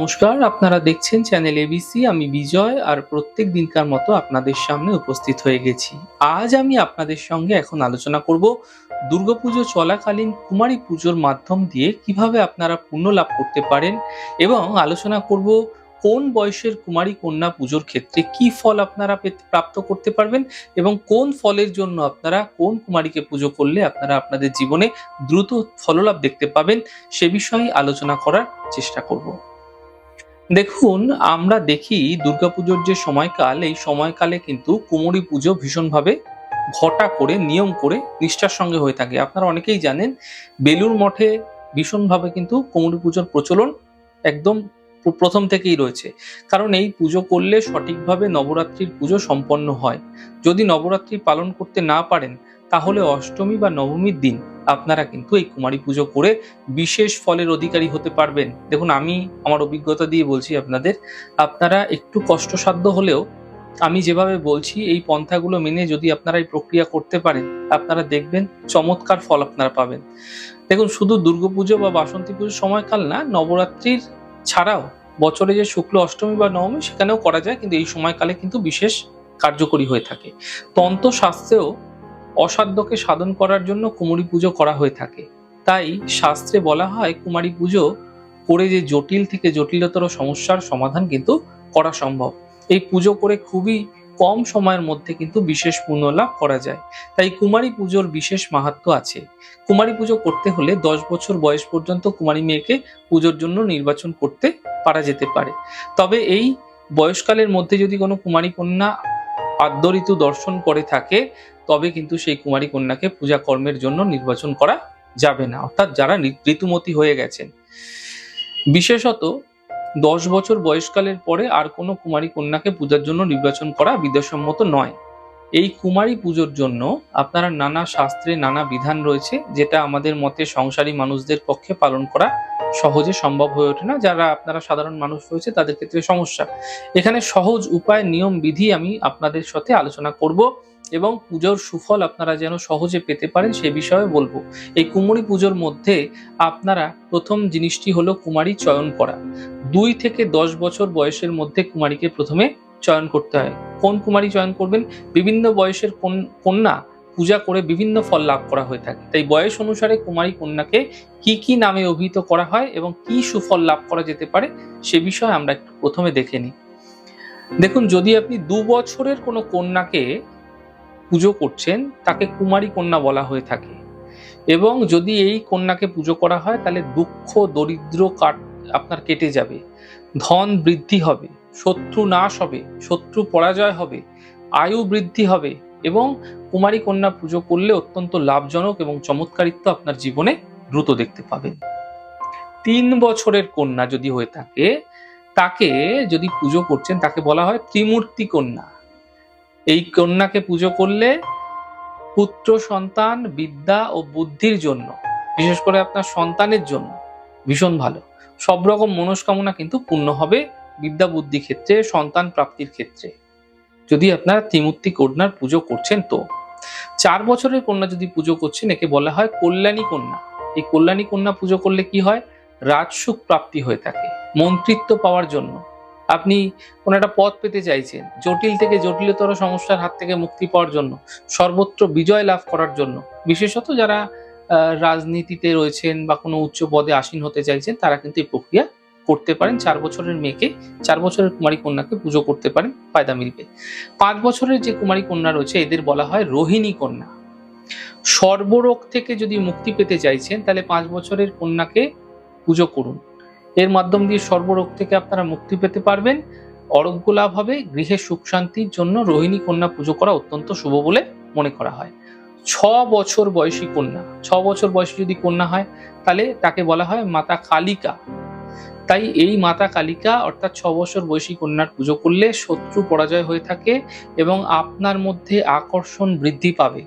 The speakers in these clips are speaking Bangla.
নমস্কার, আপনারা দেখছেন চ্যানেল এবিসি আমি বিজয় আর প্রত্যেক দিনকার মতো আপনাদের সামনে উপস্থিত হয়ে গেছি। আজ আমি আপনাদের সঙ্গে এখন আলোচনা করব দুর্গাপুজো চলাকালীন কুমারী পুজোর মাধ্যম দিয়ে কীভাবে আপনারা পুণ্য লাভ করতে পারেন এবং আলোচনা করব কোন বয়সের কুমারী কন্যা পুজোর ক্ষেত্রে কি ফল আপনারা পেতে- প্রাপ্ত করতে পারবেন এবং কোন ফলের জন্য আপনারা কোন কুমারীকে পুজো করলে আপনারা আপনাদের জীবনে দ্রুত ফললাভ দেখতে পাবেন সে বিষয়ে আলোচনা করার চেষ্টা করব। দেখুন, আমরা দেখি দুর্গাপুজোর যে সময়কাল, এই সময়কালে কিন্তু কুমোরী পুজো ভীষণভাবে ঘটা করে, নিয়ম করে নিষ্ঠার সঙ্গে হয়ে থাকে। আপনারা অনেকেই জানেন বেলুর মঠে ভীষণভাবে কিন্তু কুমোরী পুজোর প্রচলন একদম প্রথম থেকেই রয়েছে। কারণ এই পুজো করলে সঠিকভাবে নবরাত্রির পুজো সম্পন্ন হয়। যদি নবরাত্রি পালন করতে না পারেন তাহলে অষ্টমী বা নবমীর দিন আপনারা কিন্তু এই কুমারী পুজো করে বিশেষ ফলের অধিকারী হতে পারবেন। দেখুন, আমি আমার অভিজ্ঞতা দিয়ে বলছি আপনাদের, আপনারা একটু কষ্টসাধ্য হলেও আমি যেভাবে বলছি, এই পন্থাগুলো মেনে যদি আপনারা এই প্রক্রিয়া করতে পারেন, আপনারা দেখবেন চমৎকার ফল আপনারা পাবেন। দেখুন, শুধু দুর্গাপুজো বা বাসন্তী পুজোর সময়কাল না, নবরাত্রির ছাড়াও বছরে যে শুক্ল অষ্টমী বা নবমী, সেখানেও করা যায়, কিন্তু এই সময়কালে কিন্তু বিশেষ কার্যকরী হয়ে থাকে। তন্ত্র শাস্ত্রেও অসাধ্যকে সাধন করার জন্য কুমারী পুজো করা হয়ে থাকে। তাই শাস্ত্রে বলা হয়, কুমারী পুজো করে যে জটিল থেকে জটিলতর সমস্যার সমাধান কিন্তু করা সম্ভব। এই পুজো করে খুবই কম সময়ের মধ্যে কিন্তু বিশেষ পুণ্য লাভ করা যায়। তাই কুমারী পুজোর বিশেষ মাহাত্ম আছে। কুমারী পুজো করতে হলে দশ বছর বয়স পর্যন্ত কুমারী মেয়েকে পুজোর জন্য নির্বাচন করতে পারা যেতে পারে। তবে এই বয়সকালের মধ্যে যদি কোনো কুমারী কন্যা আদ্য ঋতু দর্শন করে থাকে, তবে কিন্তু সেই কুমারী কন্যাকে পূজা কর্মের জন্য নির্বাচন করা যাবে না। অর্থাৎ যারা ঋতুমতী হয়ে গেছেন। বিশেষত দশ বছর বয়সকালের পরে আর কোনো কুমারী কন্যাকে পূজার জন্য নির্বাচন করা বিদ্যাসম্মত নয়। এই কুমারী পুজোর জন্য আপনারা নানা শাস্ত্রে নানা বিধান রয়েছে, যেটা আমাদের মতে সংসারী মানুষদের পক্ষে পালন করা সহজে সম্ভব হয়ে ওঠে না। যারা আপনারা সাধারণ মানুষ রয়েছে, তাদের ক্ষেত্রে সমস্যা। এখানে সহজ উপায়, নিয়ম, বিধি আমি আপনাদের সাথে আলোচনা করব এবং পুজোর সুফল আপনারা যেন সহজে পেতে পারেন সে বিষয়ে বলব। এই কুমারী পুজোর মধ্যে আপনারা প্রথম জিনিসটি হলো কুমারী চয়ন করা। দুই থেকে দশ বছর বয়সের মধ্যে কুমারীকে প্রথমে চয়ন করতে হয়। কোন কুমারী চয়ন করবেন? বিভিন্ন বয়সের কোন- কন্যা পূজা করে বিভিন্ন ফল লাভ করা হয়ে থাকে। তাই বয়স অনুসারে কুমারী কন্যাকে কি কি নামে অভিহিত করা হয় এবং কি সুফল লাভ করা যেতে পারে, সে বিষয়ে আমরা একটু প্রথমে দেখে নিই। দেখুন, যদি আপনি দু বছরের কোনো কন্যাকে পুজো করছেন, তাকে কুমারী কন্যা বলা হয়ে থাকে। এবং যদি এই কন্যাকে পুজো করা হয়, তাহলে দুঃখ, দরিদ্র কাট আপনার কেটে যাবে, ধন বৃদ্ধি হবে, শত্রু নাশ হবে, শত্রু পরাজয় হবে, আয়ু বৃদ্ধি হবে এবং কুমারী কন্যা পুজো করলে অত্যন্ত লাভজনক এবং চমৎকারিত্ব আপনার জীবনে দ্রুত দেখতে পাবেন। তিন বছরের কন্যা যদি হয়ে থাকে, তাকে যদি পুজো করছেন, তাকে বলা হয় ত্রিমূর্তি কন্যা। এই কন্যাকে পুজো করলে পুত্র, সন্তান, বিদ্যা ও বুদ্ধির জন্য, বিশেষ করে আপনার সন্তানের জন্য ভীষণ ভালো। সব রকম মনস্কামনা কিন্তু পূর্ণ হবে বিদ্যা বুদ্ধি ক্ষেত্রে, সন্তান প্রাপ্তির ক্ষেত্রে। যদি আপনারা ত্রিমূর্তি কন্যার পুজো করছেন তো। চার বছরের কন্যা যদি পুজো করছেন, একে বলা হয় কল্যাণী কন্যা। এই কল্যাণী কন্যা পুজো করলে কি হয়? রাজসুখ প্রাপ্তি হয়ে থাকে, মন্ত্রিত্ব পাওয়ার জন্য। আপনি কোনো একটা পদ পেতে চাইছেন, জটিল থেকে জটিলতর সমস্যার হাত থেকে মুক্তি পাওয়ার জন্য, সর্বত্র বিজয় লাভ করার জন্য। বিশেষত যারা রাজনীতিতে রয়েছেন বা কোনো উচ্চ পদে আসীন হতে চাইছেন, তারা কিন্তু এই প্রক্রিয়া করতে পারেন, চার বছরের মেয়েকে, চার বছরের কুমারী কন্যাকে পুজো করতে পারেন, ফায়দা মিলবে। পাঁচ বছরের যে কুমারী কন্যা রয়েছে, এদের বলা হয় রোহিণী কন্যা। সর্বরোগ থেকে যদি মুক্তি পেতে চাইছেন, তাহলে পাঁচ বছরের কন্যাকে পুজো করুন। এর মাধ্যম দিয়ে সর্বরোগ থেকে আপনারা মুক্তি পেতে পারবেন। অরোগ্য লাভ হবে, গৃহে সুখ শান্তির জন্য রোহিণী কন্যা পুজো করা অত্যন্ত শুভ বলে মনে করা হয়। ছ বছর বয়সী কন্যা, ছ বছর বয়সী যদি কন্যা হয়, তাহলে তাকে বলা হয় মাতা কালিকা। তাই এই মাতা কালিকা অর্থাৎ ছ বছর বয়সী কন্যার পুজো করলে শত্রু পরাজয় হয়ে থাকে এবং আপনার মধ্যে আকর্ষণ বৃদ্ধি পাবে।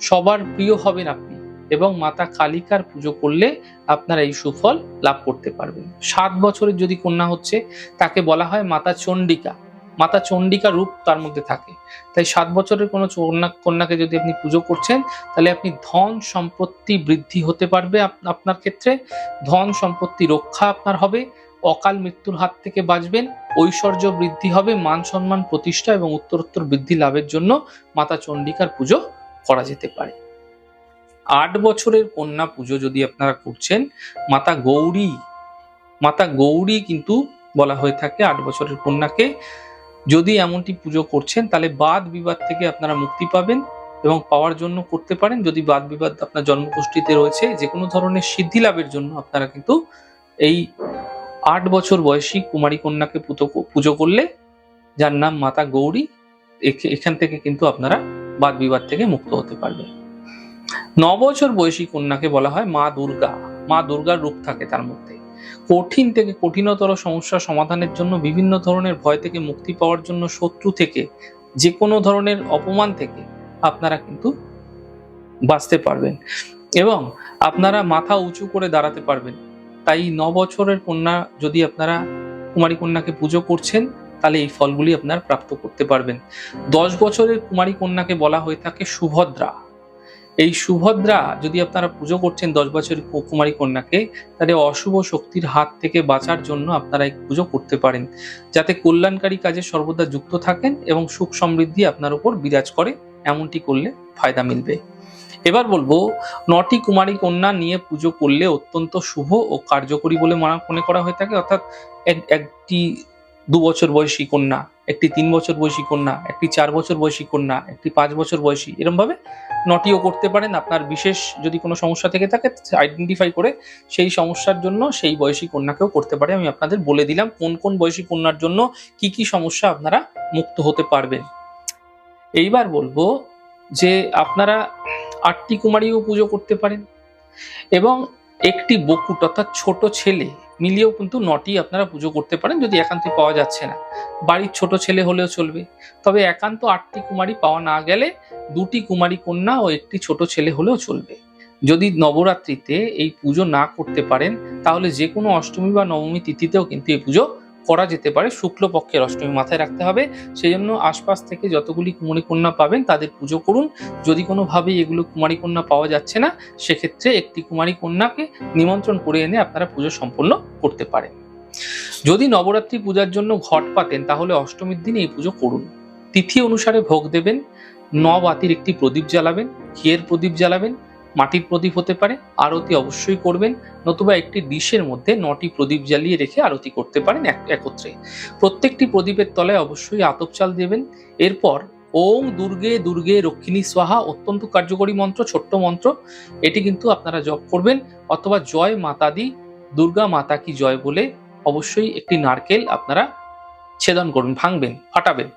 সবার প্রিয় হবেন আপনি এবং মাতা কালিকার পুজো করলে আপনারা এই সুফল লাভ করতে পারবেন। সাত বছরের যদি কন্যা হচ্ছে, তাকে বলা হয় মাতা চণ্ডিকা। মাতা চণ্ডিকা রূপ তার মধ্যে থাকে। তাই সাত বছরের কোনো কন্যা, কন্যাকে যদি আপনি পুজো করছেন, তাহলে আপনি ধন সম্পত্তি বৃদ্ধি হতে পারবে আপনার ক্ষেত্রে। ধন সম্পত্তি রক্ষা আপনার হবে অকাল মৃত্যুর হাত থেকে বাঁচবেন। ঐশ্বর্য বৃদ্ধি হবে, মান সম্মান প্রতিষ্ঠা এবং উত্তরোত্তর বৃদ্ধি লাভের জন্য মাতা চণ্ডিকার পুজো করা যেতে পারে। আট বছরের কন্যা পুজো যদি আপনারা করছেন, মাতা গৌরী মাতা গৌরী কিন্তু বলা হয়ে থাকে আট বছরের কন্যাকে। যদি এমনটি পুজো করছেন, তাহলে বাদ বিবাদ থেকে আপনারা মুক্তি পাবেন এবং পাওয়ার জন্য করতে পারেন। যদি বাদ বিবাদ আপনার জন্মগোষ্ঠীতে রয়েছে যে কোনো ধরনের সিদ্ধি লাভের জন্য আপনারা কিন্তু এই আট বছর বয়সী কুমারী কন্যাকে পুজো করলে, যার নাম মাতা গৌরী এখান থেকে কিন্তু আপনারা বাদ বিবাদ থেকে মুক্ত হতে পারবেন। ন বছর বয়সী কন্যাকে বলা হয় মা দুর্গা। মা দুর্গার রূপ থাকে তার মধ্যে। কঠিন থেকে কঠিনতর সমস্যা সমাধানের জন্য বিভিন্ন ধরনের ভয় থেকে মুক্তি পাওয়ার জন্য শত্রু থেকে যে কোনো ধরনের অপমান থেকে আপনারা কিন্তু বাঁচতে পারবেন। এবং আপনারা মাথা উঁচু করে দাঁড়াতে পারবেন। তাই ন বছরের কন্যা যদি আপনারা কুমারী কন্যাকে পুজো করছেন, তাহলে এই ফলগুলি আপনার প্রাপ্ত করতে পারবেন। দশ বছরের কুমারী কন্যাকে বলা হয়ে থাকে সুভদ্রা। এই সুভদ্রা যদি আপনারা পুজো করছেন দশ বছরের কুমারী কন্যাকে, তাহলে অশুভ শক্তির হাত থেকে বাঁচার জন্য আপনারা এই পুজো করতে পারেন। যাতে কল্যাণকারী কাজে সর্বদা যুক্ত থাকেন এবং সুখ সমৃদ্ধি আপনার উপর বিরাজ করে, এমনটি করলে ফায়দা মিলবে। এবার বলব, নটি কুমারী কন্যা নিয়ে পুজো করলে অত্যন্ত শুভ ও কার্যকরী বলে মানা- করা হয়ে থাকে। অর্থাৎ এক- একটি দু বছর বয়সী কন্যা, একটি তিন বছর বয়সী কন্যা, একটি চার বছর বয়সী কন্যা, একটি পাঁচ বছর বয়সী এরম ভাবে নটিও করতে পারেন। আপনার বিশেষ যদি কোনো সমস্যা থেকে থাকে আইডেন্টিফাই করে সেই সমস্যার জন্য সেই বয়সী কন্যাকেও করতে পারে। আমি আপনাদের বলে দিলাম কোন কোন বয়সী কন্যার জন্য কি কি সমস্যা আপনারা মুক্ত হতে পারবেন। এইবার বলব যে আপনারা আটটি কুমারীও পুজো করতে পারেন। এবং একটি বকুট অর্থাৎ ছোট ছেলে মিলিয়েও কিন্তু নটি আপনারা পুজো করতে পারেন, যদি একান্তই পাওয়া যাচ্ছে না। বাড়ির ছোট ছেলে হলেও চলবে। তবে একান্ত আটটি কুমারী পাওয়া না গেলে দুটি কুমারী কন্যা ও একটি ছোট ছেলে হলেও চলবে। যদি নবরাত্রিতে এই পুজো না করতে পারেন, তাহলে যে কোনো অষ্টমী বা নবমী তিথিতেও কিন্তু এই পুজো করা যেতে পারে শুক্লপক্ষের অষ্টমী মাথায় রাখতে হবে। সেই জন্য আশপাশ থেকে যতগুলি কুমারী কন্যা পাবেন তাদের পুজো করুন। যদি কোনোভাবে এগুলো কুমারী কন্যা পাওয়া যাচ্ছে না, সেক্ষেত্রে একটি কুমারী কন্যাকে নিমন্ত্রণ করে এনে আপনারা পুজো সম্পন্ন করতে পারেন। যদি নবরাত্রি পূজার জন্য ঘট পাতেন, তাহলে অষ্টমীর দিন এই পুজো করুন। তিথি অনুসারে ভোগ দেবেন ন বাতির একটি প্রদীপ জ্বালাবেন, ঘিয়ের প্রদীপ জ্বালাবেন মাটির প্রদীপ হতে পারে, আরতি অবশ্যই করবেন, নতুবা একটি ডিশের মধ্যে নটি প্রদীপ জ্বালিয়ে রেখে আরতি করতে পারেন এক- একত্রে। প্রত্যেকটি প্রদীপের তলায় অবশ্যই আতপ চাল দেবেন। এরপর, ওং দুর্গে দুর্গে রক্ষিণী স্বাহা, অত্যন্ত কার্যকরী মন্ত্র, ছোট্ট মন্ত্র। এটি কিন্তু আপনারা জপ করবেন, অথবা জয় মাতাদি, দুর্গা মাতা কি জয় বলে অবশ্যই একটি নারকেল আপনারা ছেদন করবেন ভাঙবেন, ফাটাবেন।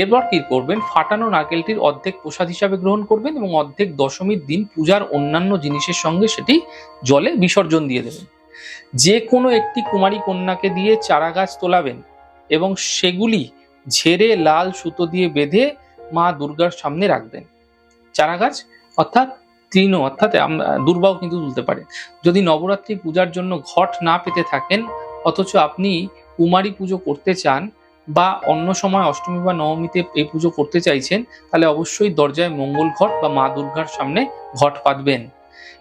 এরপর কি করবেন? ফাটানো নারকেলটির অর্ধেক প্রসাদ হিসাবে গ্রহণ করবেন এবং অর্ধেক দশমীর দিন পূজার অন্যান্য জিনিসের সঙ্গে সেটি জলে বিসর্জন দিয়ে দেবেন। যে কোনো একটি কুমারী কন্যাকে দিয়ে চারা গাছ তোলাবেন এবং সেগুলি ঝেড়ে লাল সুতো দিয়ে বেঁধে মা দুর্গার সামনে রাখবেন। চারা গাছ অর্থাৎ তৃণ, অর্থাৎ দুর্বাও কিন্তু তুলতে পারে। যদি নবরাত্রি পূজার জন্য ঘট না পেতে থাকেন, অথচ আপনি কুমারী পুজো করতে চান বা অন্য সময় অষ্টমী বা নবমীতে এই পুজো করতে চাইছেন, তাহলে অবশ্যই দরজায় মঙ্গল ঘট বা মা দুর্গার সামনে ঘট পাতবেন।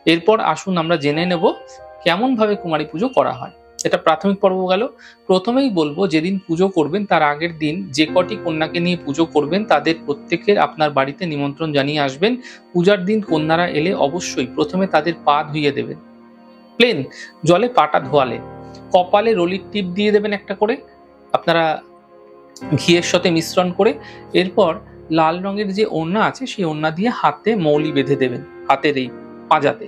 এরপর আসুন আমরা জেনে নেব কেমন ভাবে কুমারী পুজো করা হয়। এটা প্রাথমিক পর্ব গেল। প্রথমেই বলব, যেদিন পুজো করবেন তার আগের দিন যে কটি কন্যাকে নিয়ে পুজো করবেন তাদের প্রত্যেকের আপনার বাড়িতে নিমন্ত্রণ জানিয়ে আসবেন। পূজার দিন কন্যারা এলে অবশ্যই প্রথমে তাদের পা ধুইয়ে দেবেন। প্লেন, জলে পাটা ধোয়ালে কপালে রলির টিপ দিয়ে দেবেন একটা করে, আপনারা ঘিয়ের সাথে মিশ্রণ করে, এরপর লাল রঙের যে ওড়না আছে, সেই ওড়না দিয়ে হাতে মৌলি বেঁধে দেবেন, হাতের এই পাজাতে।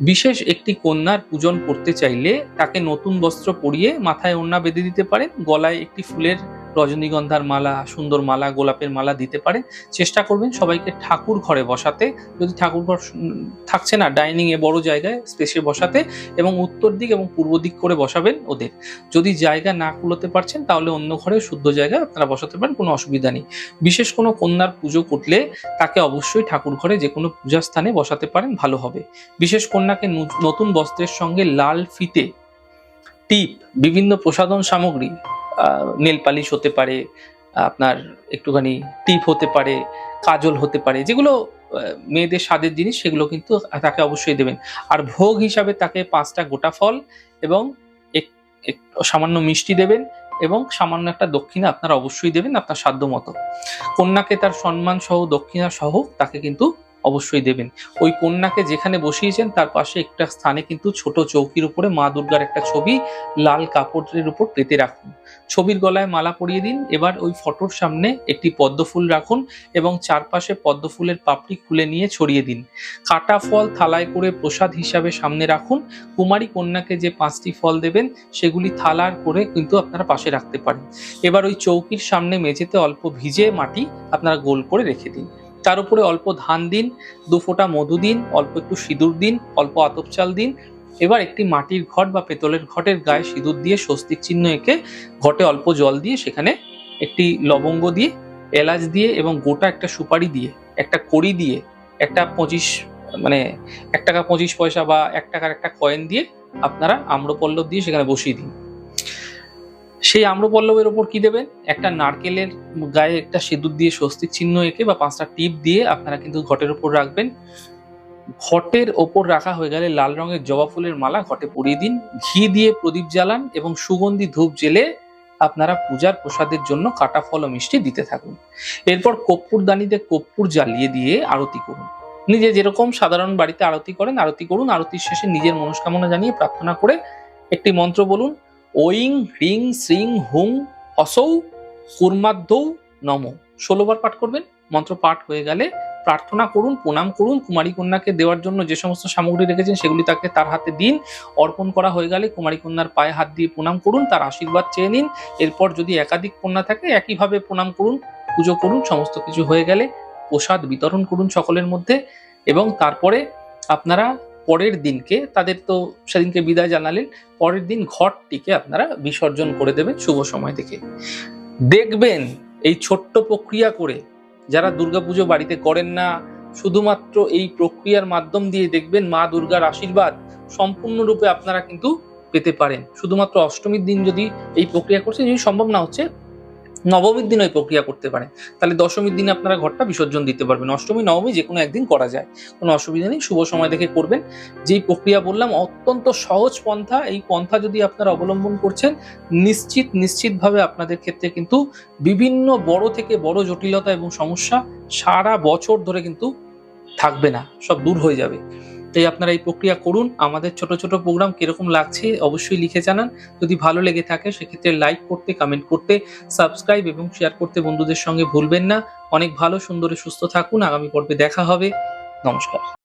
বিশেষ একটি কন্যার পূজন করতে চাইলে তাকে নতুন বস্ত্র পরিয়ে মাথায় ওড়না বেঁধে দিতে পারেন, গলায় একটি ফুলের রজনীগন্ধার মালা, সুন্দর মালা, গোলাপের মালা দিতে পারেন। চেষ্টা করবেন সবাইকে ঠাকুর ঘরে বসাতে। যদি ঠাকুর ঘর থাকছে না, ডাইনিং এ বড় জায়গায় স্পেসে বসাতে এবং উত্তর দিক এবং পূর্ব দিক করে বসাবেন ওদের। যদি জায়গা না কুলোতে পারছেন, তাহলে অন্য ঘরে শুদ্ধ জায়গায় আপনারা বসাতে পারেন, কোনো অসুবিধা নেই। বিশেষ কোনো কন্যার পুজো করলে তাকে অবশ্যই ঠাকুর ঘরে যে কোনো পূজা স্থানে বসাতে পারেন, ভালো হবে। বিশেষ কন্যাকে নতুন বস্ত্রের সঙ্গে লাল ফিতে, টিপ, বিভিন্ন প্রসাধন সামগ্রী নেল পালিশ হতে পারে, আপনার একটুখানি টিপ হতে পারে, কাজল হতে পারে, যেগুলো মেয়েদের স্বাদের জিনিস, সেগুলো কিন্তু তাকে অবশ্যই দেবেন। আর ভোগ হিসাবে তাকে পাঁচটা গোটা ফল এবং এক- সামান্য মিষ্টি দেবেন এবং সামান্য একটা দক্ষিণা আপনারা অবশ্যই দেবেন আপনার সাধ্য মতো কন্যাকে তার সম্মান সহ দক্ষিণা সহ তাকে কিন্তু অবশ্যই দেবেন। ওই কন্যাকে যেখানে বসিয়েছেন, তার পাশে একটা স্থানে কিন্তু ছোট চৌকির উপরে মা দুর্গার একটা ছবি লাল কাপড়ের উপর পেতে রাখুন। ছবির গলায় মালা পরিয়ে দিন, এবার ওই ফটোর সামনে একটি পদ্ম ফুল রাখুন এবং চারপাশে পদ্ম ফুলের পাপড়ি খুলে নিয়ে ছড়িয়ে দিন। কাটা ফল থালায় করে প্রসাদ হিসাবে সামনে রাখুন। কুমারী কন্যাকে যে পাঁচটি ফল দেবেন, সেগুলি থালার করে কিন্তু আপনারা পাশে রাখতে পারেন। এবার ওই চৌকির সামনে মেঝেতে অল্প ভিজে মাটি আপনারা গোল করে রেখে দিন। তার উপরে অল্প ধান দিন, দু ফোঁটা মধু দিন, অল্প একটু সিঁদুর দিন, অল্প আতপ চাল দিন। এবার একটি মাটির ঘট বা পেতলের ঘটের গায়ে সিঁদুর দিয়ে স্বস্তিক চিহ্ন এঁকে ঘটে অল্প জল দিয়ে সেখানে একটি লবঙ্গ দিয়ে, এলাচ দিয়ে এবং গোটা একটা সুপারি দিয়ে, একটা কড়ি দিয়ে, একটা পঁচিশ মানে এক টাকা পঁচিশ পয়সা বা এক টাকার একটা কয়েন দিয়ে আপনারা আম্রপল্লব দিয়ে সেখানে বসিয়ে দিন। সেই আম্রপল্লবের ওপর কি দেবেন? একটা নারকেলের গায়ে একটা সিঁদুর দিয়ে স্বস্তিক চিহ্ন এঁকে বা পাঁচটা টিপ দিয়ে আপনারা কিন্তু ঘটের ওপর রাখবেন। ঘটের ওপর রাখা হয়ে গেলে লাল রঙের জবা ফুলের মালা ঘটে পরিয়ে দিন। ঘি দিয়ে প্রদীপ জ্বালান এবং সুগন্ধি ধূপ জেলে আপনারা পূজার প্রসাদের জন্য কাটা ফল ও মিষ্টি দিতে থাকুন। এরপর কর্পূর দানিতে কর্পূর জ্বালিয়ে দিয়ে আরতি করুন। নিজে যেরকম সাধারণ বাড়িতে আরতি করেন, আরতি করুন। আরতির শেষে নিজের মনস্কামনা জানিয়ে প্রার্থনা করে একটি মন্ত্র বলুন ওইং হ্রিং শ্রিং, হুং, অসৌ কুর্মাদ্দৌ নম। ষোলোবার পাঠ করবেন, মন্ত্র পাঠ হয়ে গেলে প্রার্থনা করুন, প্রণাম করুন, কুমারী কন্যাকে দেওয়ার জন্য যে সমস্ত সামগ্রী রেখেছেন সেগুলি তাকে তার হাতে দিন। অর্পণ করা হয়ে গেলে কুমারী কন্যার পায়ে হাত দিয়ে প্রণাম করুন, তার আশীর্বাদ চেয়ে নিন। এরপর যদি একাধিক কন্যা থাকে, একইভাবে প্রণাম করুন, পুজো করুন, সমস্ত কিছু হয়ে গেলে প্রসাদ বিতরণ করুন সকলের মধ্যে এবং তারপরে আপনারা পরের দিনকে তাদের তো সেদিনকে বিদায় জানালেন, পরের দিন ঘরটিকে আপনারা বিসর্জন করে দেবেন শুভ সময় থেকে। দেখবেন এই ছোট্ট প্রক্রিয়া করে যারা দুর্গাপুজো বাড়িতে করেন না, শুধুমাত্র এই প্রক্রিয়ার মাধ্যম দিয়ে দেখবেন মা দুর্গার আশীর্বাদ সম্পূর্ণরূপে আপনারা কিন্তু পেতে পারেন। শুধুমাত্র অষ্টমীর দিন যদি এই প্রক্রিয়া করছেন, যদি সম্ভব না হচ্ছে নবমীর দিন ওই প্রক্রিয়া করতে পারেন তাহলে দশমীর দিনে আপনারা ঘরটা বিসর্জন দিতে পারবেন। অষ্টমী, নবমী যে কোনো একদিন করা যায়। কোনো অসুবিধা নেই, শুভ সময় দেখে করবেন। যেই প্রক্রিয়া বললাম, অত্যন্ত সহজ পন্থা। এই পন্থা যদি আপনারা অবলম্বন করছেন, নিশ্চিত, নিশ্চিতভাবে আপনাদের ক্ষেত্রে কিন্তু বিভিন্ন বড় থেকে বড় জটিলতা এবং সমস্যা সারা বছর ধরে কিন্তু থাকবে না, সব দূর হয়ে যাবে। তাই আপনারা এই প্রক্রিয়া করুন। আমাদের ছোট ছোট প্রোগ্রাম কীরকম লাগছে অবশ্যই লিখে জানান। যদি ভালো লেগে থাকে সেক্ষেত্রে লাইক করতে কমেন্ট করতে সাবস্ক্রাইব এবং শেয়ার করতে বন্ধুদের সঙ্গে ভুলবেন না। অনেক ভালো, সুন্দরে, সুস্থ থাকুন। আগামী পর্বে দেখা হবে। নমস্কার।